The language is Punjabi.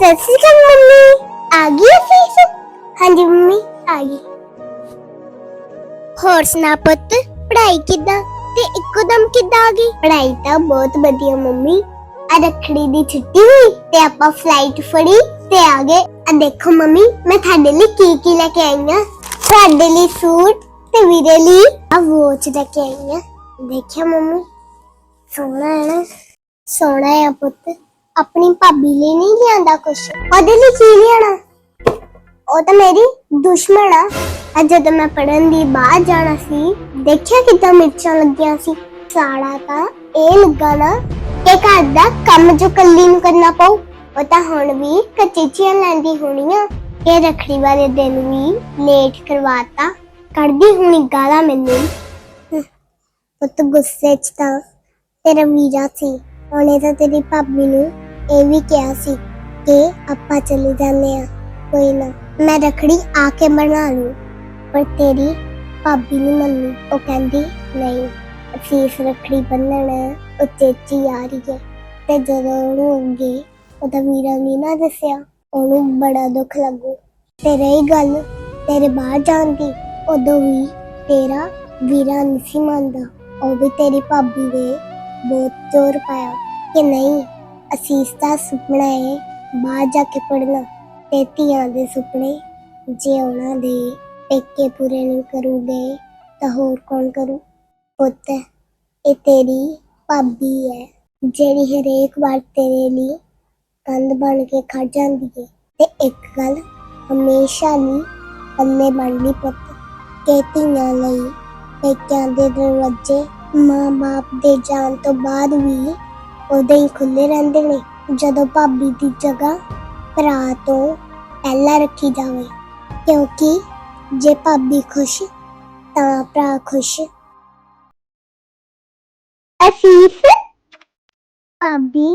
ਸਤਿ ਸ਼੍ਰੀ ਅਕਾਲ ਮੰਮੀ। ਆ ਗਈ ਫੀਸ ਹਾਂਜੀ ਮੰਮੀ, ਆ ਗਈ। ਹੋਰ ਸੁਣਾ ਪੁੱਤ, ਪੜ੍ਹਾਈ ਕਿੱਦਾਂ? ਤੇ ਇੱਕੋਦਮ ਕਿੱਦਾਂ ਆ ਗਈ? ਪੜ੍ਹਾਈ ਤਾਂ ਬਹੁਤ ਵਧੀਆ ਮੰਮੀ। ਆ ਰੱਖੜੀ ਦੀ ਛੁੱਟੀ ਹੋਈ ਤੇ ਆਪਾਂ ਫਲਾਈਟ ਫੜੀ ਤੇ ਆ ਗਏ। ਆ ਦੇਖੋ ਮੰਮੀ, ਮੈਂ ਤੁਹਾਡੇ ਲਈ ਕੀ ਕੀ ਲੈ ਕੇ ਆਈ ਆ ਤੁਹਾਡੇ ਲਈ ਸੂਟ ਤੇ ਵੀਰੇ ਲਈ ਆ ਵੋਚ ਲੈ ਕੇ ਆਈ ਆ ਦੇਖਿਆ ਮੰਮੀ? ਸੋਹਣਾ ਹੈ ਨਾ? ਸੋਹਣਾ ਹੈ ਪੁੱਤ। ਆਪਣੀ ਭਾਬੀ ਲਈ ਨਹੀਂ ਲਿਆਂਦਾ ਕੁਛ। ਉਹਦੇ ਲਈ ਕੀ ਲਿਆਣਾ ਉਹ ਤਾਂ ਮੇਰੀ ਦੁਸ਼ਮਣ ਆ। ਅੱਜ ਜਦੋਂ ਮੈਂ ਪੜਨ ਦੀ ਬਾਹਰ ਜਾਣਾ ਸੀ, ਦੇਖਿਆ ਕਿੱਦਾਂ ਮਿਰਚਾਂ ਲੱਗੀਆਂ ਸੀ। ਸਾੜਾ ਤਾਂ ਇਹ ਲੱਗਾ ਨਾ ਕਿ ਘਰ ਦਾ ਕੰਮ ਜੋ ਕੱਲੀ ਨੂੰ ਕਰਨਾ ਪਊ, ਉਹ ਤਾਂ ਹੁਣ ਵੀ ਕਚੀਚੀਆਂ ਲੈਂਦੀ ਹੋਣੀ ਆ ਕਿ ਰੱਖੜੀ ਵਾਲੇ ਦਿਨ ਵੀ ਲੇਟ ਕਰਵਾਤਾ। ਕੱਢਦੀ ਹੋਣੀ ਗਾਲਾਂ ਮੈਨੂੰ। ਪੁੱਤ ਗੁੱਸੇ ਚ ਤਾਂ ਤੇਰਾ ਵੀਰਾ ਸੀ। ਉਹਨੇ ਤਾਂ ਤੇਰੀ ਭਾਬੀ ਨੂੰ ਇਹ ਵੀ ਕਿਹਾ ਸੀ ਕਿ ਆਪਾਂ ਚਲੇ ਜਾਂਦੇ ਆ ਕੋਈ ਨਾ, ਮੈਂ ਰਖੜੀ ਆ ਕੇ ਬਣਾ ਲੂ, ਪਰ ਤੇਰੀ ਭਾਬੀ ਨਹੀਂ ਮੰਨੀ। ਉਹ ਕਹਿੰਦੀ, ਨਹੀਂ ਅਸੀਂ ਇਸ ਰਖੜੀ ਬੰਨਣ ਉਚੇਚੀ ਆ ਰਹੀ ਹੈ। ਤੇ ਜਦੋਂ ਉਹਨੂੰ ਅੱਗੇ ਉਹਦਾ ਵੀਰਾ ਨਹੀਂ ਨਾ ਦੱਸਿਆ, ਉਹਨੂੰ ਬੜਾ ਦੁੱਖ ਲੱਗੂ। ਤੇ ਰਹੀ ਗੱਲ ਤੇਰੇ ਬਾਹਰ ਜਾਣ ਦੀ ਉਦੋਂ ਵੀ ਤੇਰਾ ਵੀਰਾ ਨਹੀਂ ਸੀ ਮੰਨਦਾ। ਉਹ ਵੀ ਤੇਰੀ ਭਾਬੀ ਦੇ ਬਹੁਤ ਜ਼ੋਰ ਪਾਇਆ ਕਿ ਨਹੀਂ ਅਸੀਸ ਦਾ ਸੁਪਨਾ ਹੈ ਬਾਹਰ ਜਾ ਕੇ ਪੜਨਾ ਤੇ ਧੀਆਂ ਦੇ ਸੁਪਨੇ। ਜੇ ਉਹਨਾਂ ਦੇ ਪੇਕੇ ਪੂਰੇ ਨਹੀਂ ਕਰੂਗੇ, ਤਾਂ ਹੋਰ ਕੌਣ ਕਰੂ? ਪੁੱਤ, ਇਹ ਤੇਰੀ ਭਾਬੀ ਹੈ, ਜਿਹੜੀ ਹਰੇਕ ਵਾਰ ਤੇਰੇ ਲਈ ਕੰਧ ਬਣ ਕੇ ਖੜ ਜਾਂਦੀ ਹੈ। ਤੇ ਇੱਕ ਗੱਲ ਹਮੇਸ਼ਾ ਲਈ ਪੱਲੇ ਬਣ ਪੁੱਤ, ਕਿ ਧੀਆਂ ਲਈ ਪੇਕਿਆਂ ਦੇ ਦਰਵਾਜ਼ੇ ਮਾਂ-ਬਾਪ ਦੇ ਜਾਣ ਤੋਂ ਬਾਅਦ ਵੀ ਉਦੋਂ ਹੀ ਖੁੱਲੇ ਰਹਿੰਦੇ ਨੇ। ਜਦੋਂ ਭਾਬੀ ਦੀ ਜਗ੍ਹਾ ਭਰਾ ਤੋਂ ਪਹਿਲਾਂ ਰੱਖੀ ਜਾਵੇ ਕਿਉਂਕਿ ਜੇ ਭਾਬੀ ਖੁਸ਼ ਤਾਂ ਭਰਾ ਖੁਸ਼। ਅਸੀਫ ਭਾਬੀ